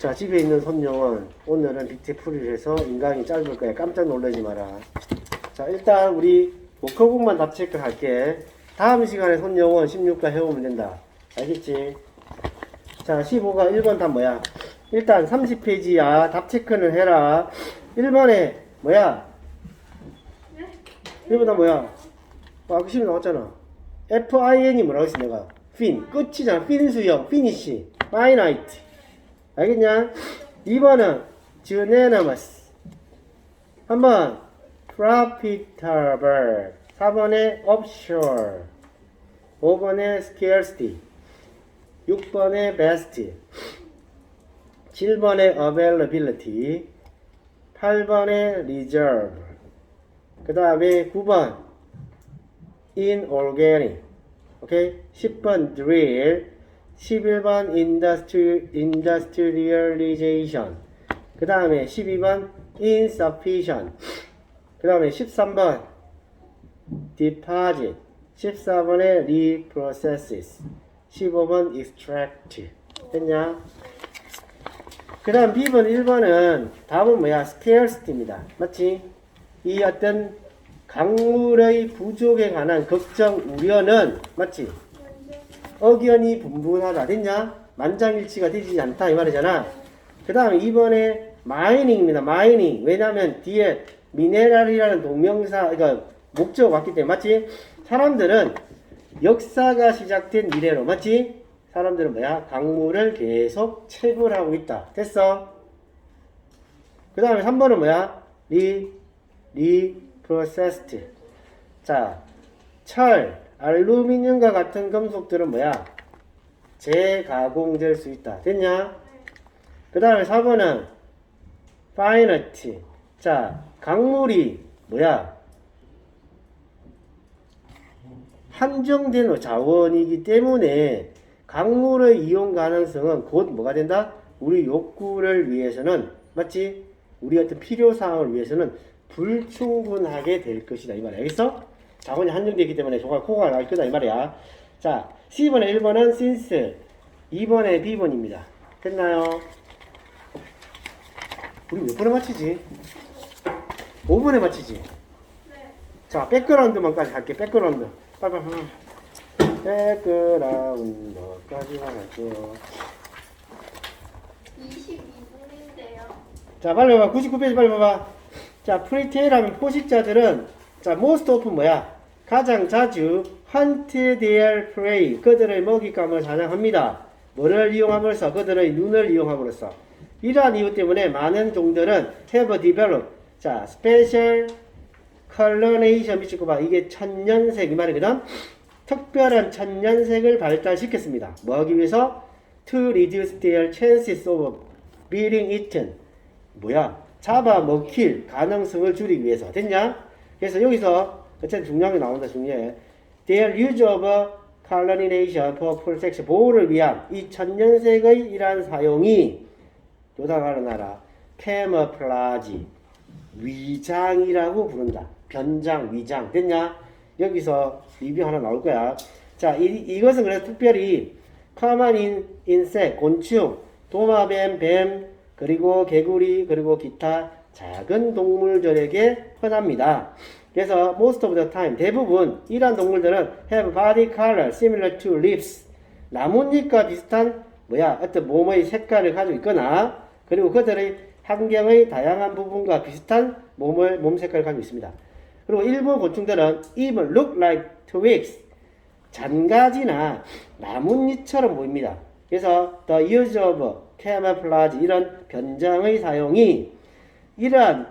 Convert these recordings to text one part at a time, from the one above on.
자, 집에 있는 손님은 오늘은 빅테 풀이를 해서 인강이 짧을 거야. 깜짝 놀라지 마라. 자, 일단 우리 목표국만 답 체크할게. 다음 시간에 손영원 16가 해오면 된다. 알겠지? 자, 15가 1번 답 뭐야? 일단 30페이지야. 답 체크는 해라. 1번에 뭐야? 1번 답 뭐야? 아, 그 시험 나왔잖아. FIN이 뭐라고 했어, 내가? fin. 끝이잖아. fin 수형. finish. finite. 알겠냐? 2번은 unanimous. 한번 profitable. 4번에 offshore. 5번에 scarcity. 6번에 best. 7번에 availability. 8번에 reserve. 그 다음에 9번 inorganic. 오케이? 10번 drill. 11번 industri, industrialization. 그 다음에 12번 insufficient. 그 다음에 13번 deposit. 14번에 reprocesses. 15번 extract. 됐냐? 그 다음 B번 1번은 답은 뭐야? scarcity입니다. 맞지? 이 어떤 강물의 부족에 관한 걱정, 우려는 맞지? 억연이 분분하다. 됐냐? 만장일치가 되지 않다. 이 말이잖아. 그 다음에 2번에 마이닝입니다. 마이닝. 왜냐면 뒤에 미네랄이라는 동명사, 그러니까 목적 왔기 때문에. 맞지? 사람들은 역사가 시작된 이래로. 맞지? 사람들은 뭐야? 강물을 계속 채굴하고 있다. 됐어? 그 다음에 3번은 뭐야? 리, 리 프로세스트. 자, 철, 알루미늄과 같은 금속들은 뭐야? 재가공될 수 있다. 됐냐? 그 다음에 4번은 파이너티. 자, 강물이 뭐야? 한정된 자원이기 때문에 강물의 이용 가능성은 곧 뭐가 된다? 우리 욕구를 위해서는 맞지? 우리 어떤 필요 사항을 위해서는 불충분하게 될 것이다 이 말이야. 알겠어? 자원이 한정되기 때문에 조각 코가 날 거다 이 말이야. 자, C번에 1번은 since, 2번에 B번입니다. 됐나요? 우리 몇 번에 맞히지? 5번에 맞히지? 자, 백그라운드만까지 갈게. 백그라운드. 빨리빨리. 백그라운드까지만 할게요. 22분인데요. 자, 빨리 봐봐. 99페이지 빨리 봐봐. 자, 프리테일 하면 포식자들은 자, most of 뭐야? 가장 자주 hunt their prey. 그들의 먹잇감을 사냥합니다. 뭐를 이용함으로써? 그들의 눈을 이용함으로써. 이러한 이유 때문에 많은 종들은 have developed. 자, special coloration 미치고 봐. 이게 천년색 이 말이거든. 특별한 천년색을 발달시켰습니다. 뭐 하기 위해서? To reduce their chances of being eaten. 뭐야? 잡아먹힐 가능성을 줄이기 위해서. 됐냐? 그래서 여기서 어쨌든 게 나온다, 중요해. Their use of coloration for protection. 보호를 위한 이 천년색의 이러한 사용이 요당하는 나라 camouflage 위장이라고 부른다. 변장, 위장. 됐냐? 여기서 리뷰 하나 나올 거야. 자, 이, 이것은 그래서 특별히 in, insect, 곤충, 도마뱀, 뱀, 그리고 개구리, 그리고 기타 작은 동물들에게 흔합니다. 그래서 most of the time, 대부분 이러한 동물들은 have body color similar to leaves. 나뭇잎과 비슷한 뭐야 어떤 몸의 색깔을 가지고 있거나 그리고 그들의 환경의 다양한 부분과 비슷한 몸을 몸 색깔을 가지고 있습니다. 그리고 일부 곤충들은 even look like twigs. 잔가지나 나뭇잎처럼 보입니다. 그래서 the use of camouflage 이런 변장의 사용이 이러한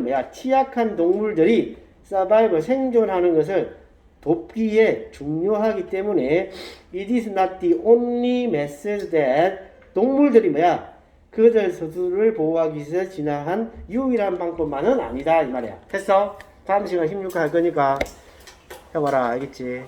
뭐야 취약한 동물들이 survival 생존하는 것을 돕기에 중요하기 때문에 it is not the only method that 동물들이 뭐야 그들 스스로를 보호하기 위해서 진화한 유일한 방법만은 아니다 이 말이야 됐어? 다음 시간 16할 거니까 해봐라 알겠지?